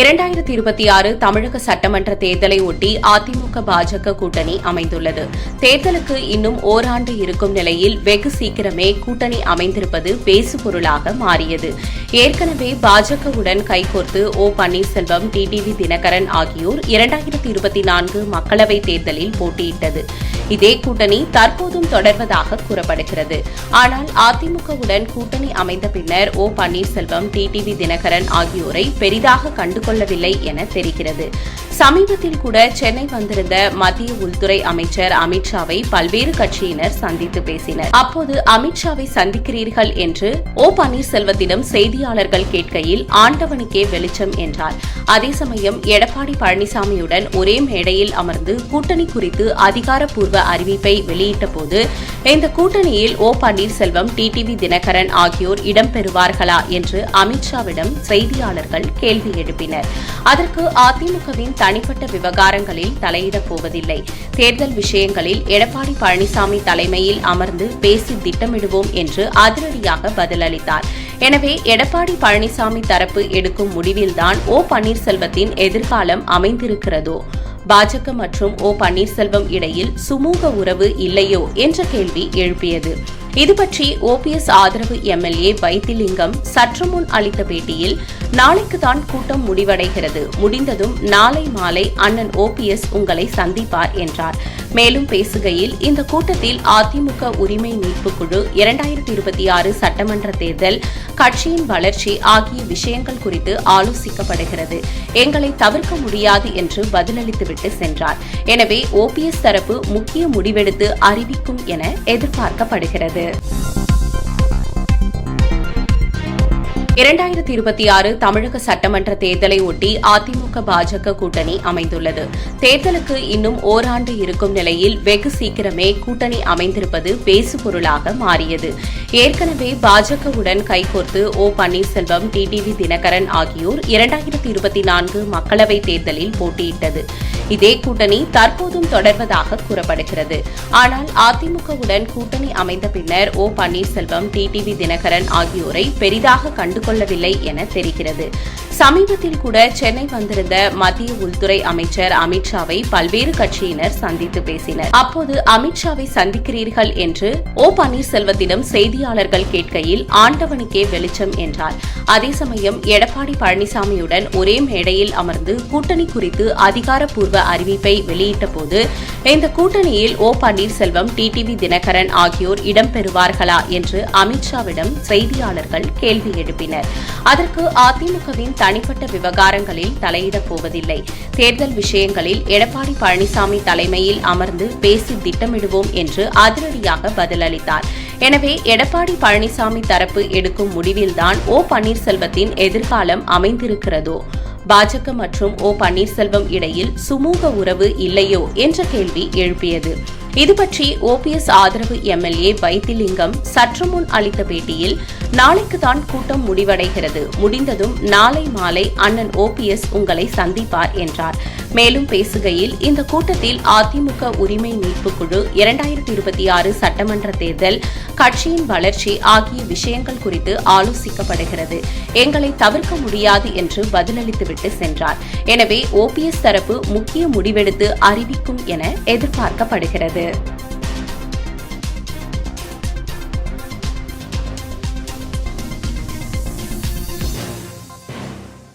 இரண்டாயிரத்தி இருபத்தி ஆறு தமிழக சட்டமன்ற தேர்தலை ஒட்டி அதிமுக பாஜக கூட்டணி அமைந்துள்ளது. தேர்தலுக்கு இன்னும் ஓராண்டு இருக்கும் நிலையில் வெகு சீக்கிரமே கூட்டணி அமைந்திருப்பது பேசுபொருளாக மாறியது. ஏற்கனவே பாஜகவுடன் கைகோர்த்து ஓ. பன்னீர்செல்வம் டிடிவி தினகரன் ஆகியோர் இரண்டாயிரத்தி இருபத்தி நான்கு மக்களவைத் தேர்தலில் போட்டியிட்டது. இதே கூட்டணி தற்போதும் தொடர்வதாக கூறப்படுகிறது. ஆனால் அதிமுகவுடன் கூட்டணி அமைந்த பின்னர் ஓ பன்னீர்செல்வம் டிடிவி தினகரன் ஆகியோரை பெரிதாக கண்டுகொள்ளவில்லை என தெரிகிறது. சமீபத்தில் கூட சென்னை வந்திருந்த மத்திய உள்துறை அமைச்சர் அமித்ஷாவை பல்வேறு கட்சியினர் சந்தித்து பேசினர். அப்போது அமித்ஷாவை சந்திக்கிறீர்கள் என்று ஓ பன்னீர்செல்வத்திடம் செய்தியாளர்கள் கேட்கையில் ஆண்டவனுக்கே வெளிச்சம் என்றார். அதே சமயம் எடப்பாடி பழனிசாமியுடன் ஒரே மேடையில் அமர்ந்து கூட்டணி குறித்து அதிகாரப்பூர்வ அறிவிப்பை வெளியிட்ட போது இந்த கூட்டணியில் ஓ பன்னீர்செல்வம் டிடிவி தினகரன் ஆகியோர் இடம்பெறுவார்களா என்று அமித்ஷாவிடம் செய்தியாளர்கள் கேள்வி எழுப்பினர். அதற்கு அதிமுகவின் தனிப்பட்ட விவகாரங்களில் தலையிடப் போவதில்லை. தேர்தல் விஷயங்களில் எடப்பாடி பழனிசாமி தலைமையில் அமர்ந்து பேசி திட்டமிடுவோம் என்று அதிரடியாக பதிலளித்தார். எனவே எடப்பாடி பழனிசாமி தரப்பு எடுக்கும் முடிவில்தான் ஓ பன்னீர்செல்வத்தின் எதிர்காலம் அமைந்திருக்கிறதோ? பாஜக மற்றும் ஓ பன்னீர்செல்வம் இடையில் சுமூக உறவு இல்லையோ என்ற கேள்வி எழுப்பியது. இதுபற்றி ஓபிஎஸ் ஆதரவு எம்எல்ஏ வைத்திலிங்கம் சற்று முன் அளித்த பேட்டியில் நாளைக்கு தான் கூட்டம் முடிவடைகிறது. முடிந்ததும் நாளை மாலை அண்ணன் ஓபிஎஸ் உங்களை சந்திப்பார் என்றார். மேலும் பேசுகையில் இந்த கூட்டத்தில் அதிமுக உரிமை மீட்பு குழு இரண்டாயிரத்தி இருபத்தி ஆறு சட்டமன்ற தேர்தல் கட்சியின் வளர்ச்சி ஆகிய விஷயங்கள் குறித்து ஆலோசிக்கப்படுகிறது. எங்களை தவிர்க்க முடியாது என்று பதிலளித்துவிட்டு சென்றார். எனவே ஓபிஎஸ் தரப்பு முக்கிய முடிவெடுத்து அறிவிக்கும் என எதிர்பார்க்கப்படுகிறது. it. இரண்டாயிரத்தி இருபத்தி ஆறு தமிழக சட்டமன்ற தேர்தலை ஒட்டி அதிமுக பாஜக கூட்டணி அமைந்துள்ளது. தேர்தலுக்கு இன்னும் ஓராண்டு இருக்கும் நிலையில் வெகு சீக்கிரமே கூட்டணி அமைந்திருப்பது பேசுபொருளாக மாறியது. ஏற்கனவே பாஜகவுடன் கைகோர்த்து ஓ பன்னீர்செல்வம் டிடிவி தினகரன் ஆகியோர் இரண்டாயிரத்தி இருபத்தி நான்கு மக்களவைத் தேர்தலில் போட்டியிட்டது. இதே கூட்டணி தற்போதும் தொடர்வதாக கூறப்படுகிறது. ஆனால் அதிமுகவுடன் கூட்டணி அமைந்த பின்னர் ஓ பன்னீர்செல்வம் டிடிவி தினகரன் ஆகியோரை பெரிதாக கண்டு கண்டுகொள்ளவில்லை என தெரிகிறது. சமீபத்தில் கூட சென்னை வந்திருந்த மத்திய உள்துறை அமைச்சர் அமித்ஷாவை பல்வேறு கட்சியினர் சந்தித்து பேசினர். அப்போது அமித்ஷாவை சந்திக்கிறீர்கள் என்று ஓ பன்னீர்செல்வத்திடம் செய்தியாளர்கள் கேட்கையில் ஆண்டவனுக்கே வெளிச்சம் என்றார். அதே சமயம் எடப்பாடி பழனிசாமியுடன் ஒரே மேடையில் அமர்ந்து கூட்டணி குறித்து அதிகாரப்பூர்வ அறிவிப்பை வெளியிட்ட போது இந்த கூட்டணியில் ஓ பன்னீர்செல்வம் டிடிவி தினகரன் ஆகியோர் இடம்பெறுவார்களா என்று அமித்ஷாவிடம் செய்தியாளர்கள் கேள்வி எழுப்பினர். அதற்கு அதிமுகவின் தனிப்பட்ட விவகாரங்களில் தலையிடப் போவதில்லை. தேர்தல் விஷயங்களில் எடப்பாடி பழனிசாமி தலைமையில் அமர்ந்து பேசி திட்டமிடுவோம் என்று அதிரடியாக பதிலளித்தார். எனவே எடப்பாடி பழனிசாமி தரப்பு எடுக்கும் முடிவில்தான் ஓ பன்னீர்செல்வத்தின் எதிர்காலம் அமைந்திருக்கிறதோ? பாஜக மற்றும் ஓ பன்னீர்செல்வம் இடையில் சுமூக உறவு இல்லையோ? என்ற கேள்வி எழுப்பியது. இது பற்றி ஓபிஎஸ் ஆதரவு எம்எல்ஏ வைத்திலிங்கம் சற்று முன் அளித்த பேட்டியில் நாளைக்கு தான் கூட்டம் முடிவடைகிறது. முடிந்ததும் நாளை மாலை அண்ணன் ஓபிஎஸ் உங்களை சந்திப்பார் என்றார். மேலும் பேசுகையில் இந்த கூட்டத்தில் அதிமுக உரிமை மீட்பு குழு இரண்டாயிரத்தி இருபத்தி ஆறு சட்டமன்ற தேர்தல் கட்சியின் வளர்ச்சி ஆகிய விஷயங்கள் குறித்து ஆலோசிக்கப்படுகிறது. எங்களை தவிர்க்க முடியாது என்று பதிலளித்துவிட்டு சென்றார். எனவே ஓபிஎஸ் தரப்பு முக்கிய முடிவெடுத்து அறிவிக்கும் என எதிர்பார்க்கப்படுகிறது.